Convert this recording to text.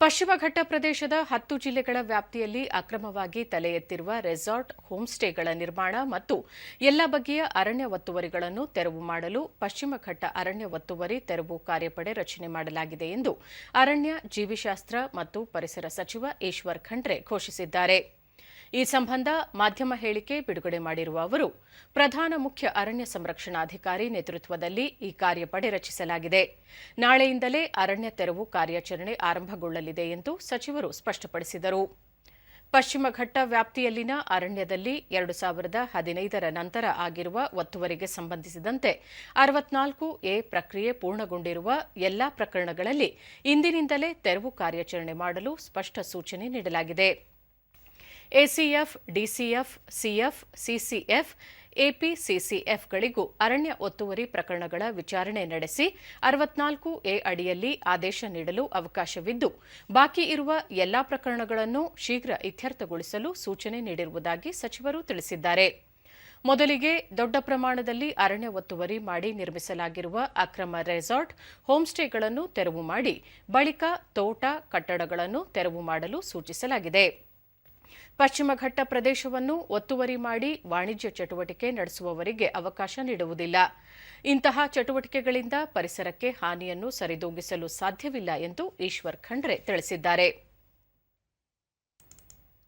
ಪಶ್ಚಿಮ ಘಟ್ಟ ಪ್ರದೇಶದ ಹತ್ತು ಜಿಲ್ಲೆಗಳ ವ್ಯಾಪ್ತಿಯಲ್ಲಿ ಅಕ್ರಮವಾಗಿ ತಲೆ ಎತ್ತಿರುವ ರೆಸಾರ್ಟ್ ಹೋಮ್ ಸ್ಟೇಗಳ ನಿರ್ಮಾಣ ಮತ್ತು ಎಲ್ಲ ಬಗೆಯ ಅರಣ್ಯ ಒತ್ತುವರಿಗಳನ್ನು ತೆರವು ಮಾಡಲು ಪಶ್ಚಿಮ ಘಟ್ಟ ಅರಣ್ಯ ಒತ್ತುವರಿ ತೆರವು ಕಾರ್ಯಪಡೆ ರಚನೆ ಮಾಡಲಾಗಿದೆ ಎಂದು ಅರಣ್ಯ, ಜೀವಿಶಾಸ್ತ್ರ ಮತ್ತು ಪರಿಸರ ಸಚಿವ ಈಶ್ವರ್ ಖಂಡ್ರೆ ಘೋಷಿಸಿದ್ದಾರೆ. ಈ ಸಂಬಂಧ ಮಾಧ್ಯಮ ಹೇಳಿಕೆ ಬಿಡುಗಡೆ ಮಾಡಿರುವ ಅವರು, ಪ್ರಧಾನ ಮುಖ್ಯ ಅರಣ್ಯ ಸಂರಕ್ಷಣಾಧಿಕಾರಿ ನೇತೃತ್ವದಲ್ಲಿ ಈ ಕಾರ್ಯಪಡೆ ರಚಿಸಲಾಗಿದೆ. ನಾಳೆಯಿಂದಲೇ ಅರಣ್ಯ ತೆರವು ಕಾರ್ಯಾಚರಣೆ ಆರಂಭಗೊಳ್ಳಲಿದೆ ಎಂದು ಸಚಿವರು ಸ್ಪಷ್ಟಪಡಿಸಿದರು. ಪಶ್ಚಿಮ ಘಟ್ಟ ವ್ಯಾಪ್ತಿಯಲ್ಲಿನ ಅರಣ್ಯದಲ್ಲಿ ಎರಡು ಸಾವಿರದ ಹದಿನೈದರ ನಂತರ ಆಗಿರುವ ಒತ್ತುವರಿಗೆ ಸಂಬಂಧಿಸಿದಂತೆ ಅರವತ್ನಾಲ್ಕು ಎ ಪ್ರಕ್ರಿಯೆ ಪೂರ್ಣಗೊಂಡಿರುವ ಎಲ್ಲಾ ಪ್ರಕರಣಗಳಲ್ಲಿ ಇಂದಿನಿಂದಲೇ ತೆರವು ಕಾರ್ಯಾಚರಣೆ ಮಾಡಲು ಸ್ಪಷ್ಟ ಸೂಚನೆ ನೀಡಲಾಗಿದೆ. ಎಸಿಎಫ್, ಡಿಸಿಎಫ್, ಸಿಎಫ್, ಸಿಸಿಎಫ್ ಎಪಿಸಿಸಿಎಫ್ಗಳಿಗೂ ಅರಣ್ಯ ಒತ್ತುವರಿ ಪ್ರಕರಣಗಳ ವಿಚಾರಣೆ ನಡೆಸಿ ಅರವತ್ನಾಲ್ಕು ಎ ಅಡಿಯಲ್ಲಿ ಆದೇಶ ನೀಡಲು ಅವಕಾಶವಿದ್ದು, ಬಾಕಿ ಇರುವ ಎಲ್ಲಾ ಪ್ರಕರಣಗಳನ್ನು ಶೀಘ್ರ ಇತ್ಯರ್ಥಗೊಳಿಸಲು ಸೂಚನೆ ನೀಡಿರುವುದಾಗಿ ಸಚಿವರು ತಿಳಿಸಿದ್ದಾರೆ. ಮೊದಲಿಗೆ ದೊಡ್ಡ ಪ್ರಮಾಣದಲ್ಲಿ ಅರಣ್ಯ ಒತ್ತುವರಿ ಮಾಡಿ ನಿರ್ಮಿಸಲಾಗಿರುವ ಅಕ್ರಮ ರೆಸಾರ್ಟ್, ಹೋಮ್ಸ್ಟೇಗಳನ್ನು ತೆರವು ಮಾಡಿ, ಬಳಿಕ ತೋಟ ಕಟ್ಟಡಗಳನ್ನು ತೆರವು ಮಾಡಲು ಸೂಚಿಸಲಾಗಿದೆ. ಪಶ್ಚಿಮ ಘಟ್ಟ ಪ್ರದೇಶವನ್ನು ಒತ್ತುವರಿ ಮಾಡಿ ವಾಣಿಜ್ಯ ಚಟುವಟಿಕೆ ನಡೆಸುವವರಿಗೆ ಅವಕಾಶ ನೀಡುವುದಿಲ್ಲ. ಇಂತಹ ಚಟುವಟಿಕೆಗಳಿಂದ ಪರಿಸರಕ್ಕೆ ಹಾನಿಯನ್ನು ಸರಿದೂಗಿಸಲು ಸಾಧ್ಯವಿಲ್ಲ ಎಂದು ಈಶ್ವರ್ ಖಂಡ್ರೆ ತಿಳಿಸಿದ್ದಾರೆ.